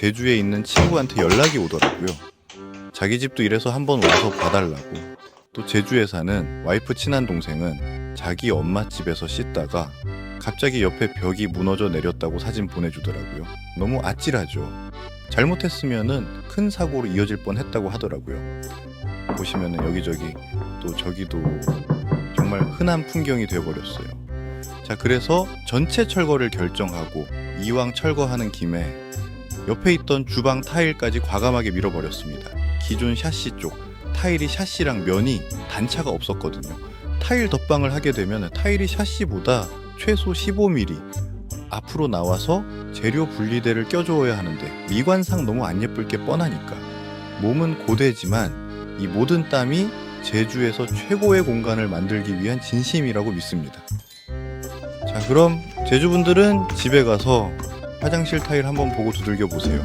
제주에 있는 친구한테 연락이 오더라고요. 자기 집도 이래서 한번 와서 봐달라고. 또 제주에 사는 와이프 친한 동생은 자기 엄마 집에서 씻다가 갑자기 옆에 벽이 무너져 내렸다고 사진 보내주더라고요. 너무 아찔하죠. 잘못했으면은 큰 사고로 이어질 뻔 했다고 하더라고요. 보시면은 여기저기 또 저기도 정말 흔한 풍경이 되어버렸어요. 자, 그래서 전체 철거를 결정하고 이왕 철거하는 김에 옆에 있던 주방 타일까지 과감하게 밀어버렸습니다. 기존 샤시 쪽 타일이 샤시랑 면이 단차가 없었거든요. 타일 덧방을 하게 되면 타일이 샤시보다 최소 15mm 앞으로 나와서 재료 분리대를 껴줘야 하는데 미관상 너무 안 예쁠 게 뻔하니까 몸은 고되지만 이 모든 땀이 제주에서 최고의 공간을 만들기 위한 진심이라고 믿습니다. 자 그럼 제주분들은 집에 가서 화장실 타일 한번 보고 두들겨 보세요.